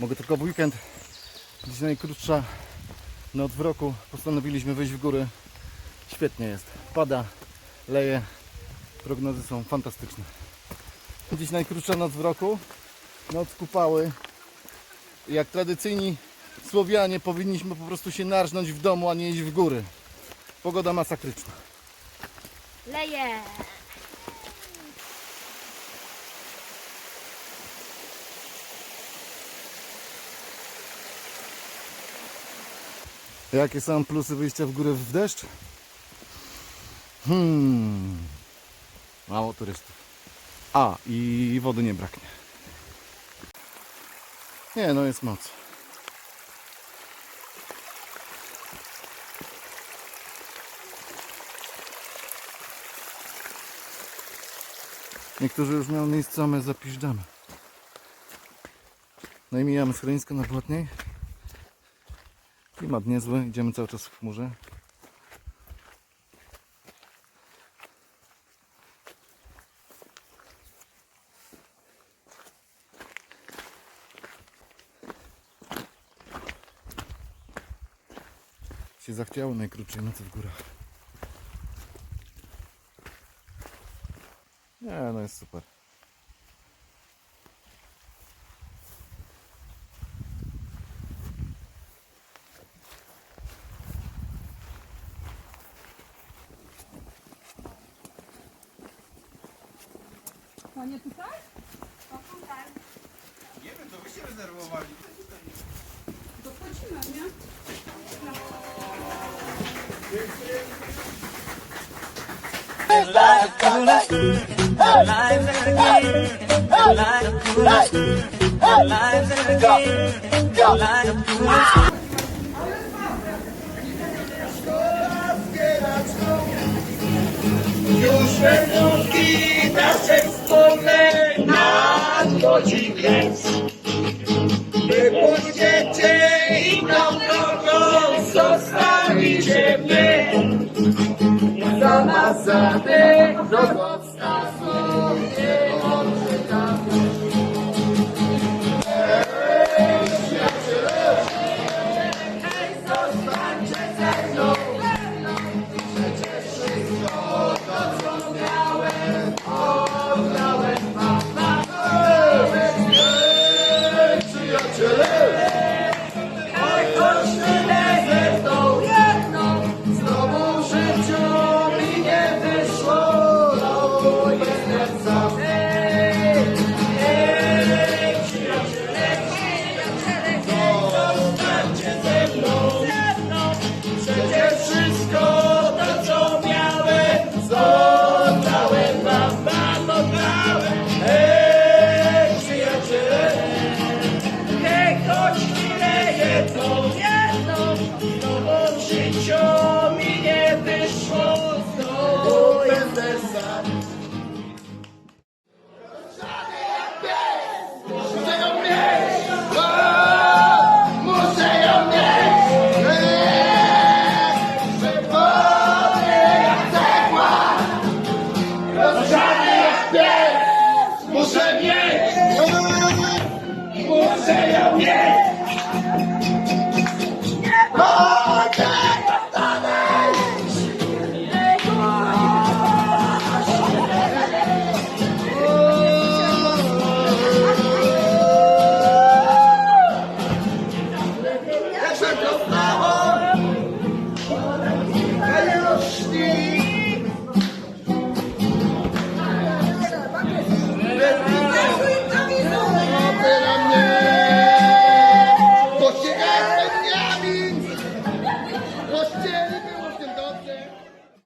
Mogę tylko w weekend. Dziś najkrótsza noc w roku. Postanowiliśmy wyjść w góry. Świetnie jest. Pada, leje. Prognozy są fantastyczne. Dziś najkrótsza noc w roku. Noc kupały. Jak tradycyjni Słowianie powinniśmy po prostu się narżnąć w domu, a nie iść w góry. Pogoda masakryczna. Leje! Jakie są plusy wyjścia w górę w deszcz? Hmm. Mało turystów. A, i wody nie braknie. Nie, no jest moc. Niektórzy już miał miejsce, a my zapiżdżamy. No i mijamy schronisko na. Klimat niezły, idziemy cały czas w chmurze. Się zachciało najkrótszej nocy w górach. Nie, no jest super. Panie tutaj? Nie wiem, to wyście rezerwowali. To wchodzimy, nie? Już nadchodzi kres. Wy pójdziecie i nam drogą zostawicie mnie. Zamazany do Pies! Muszę mieć! Muszę ją mieć! Nie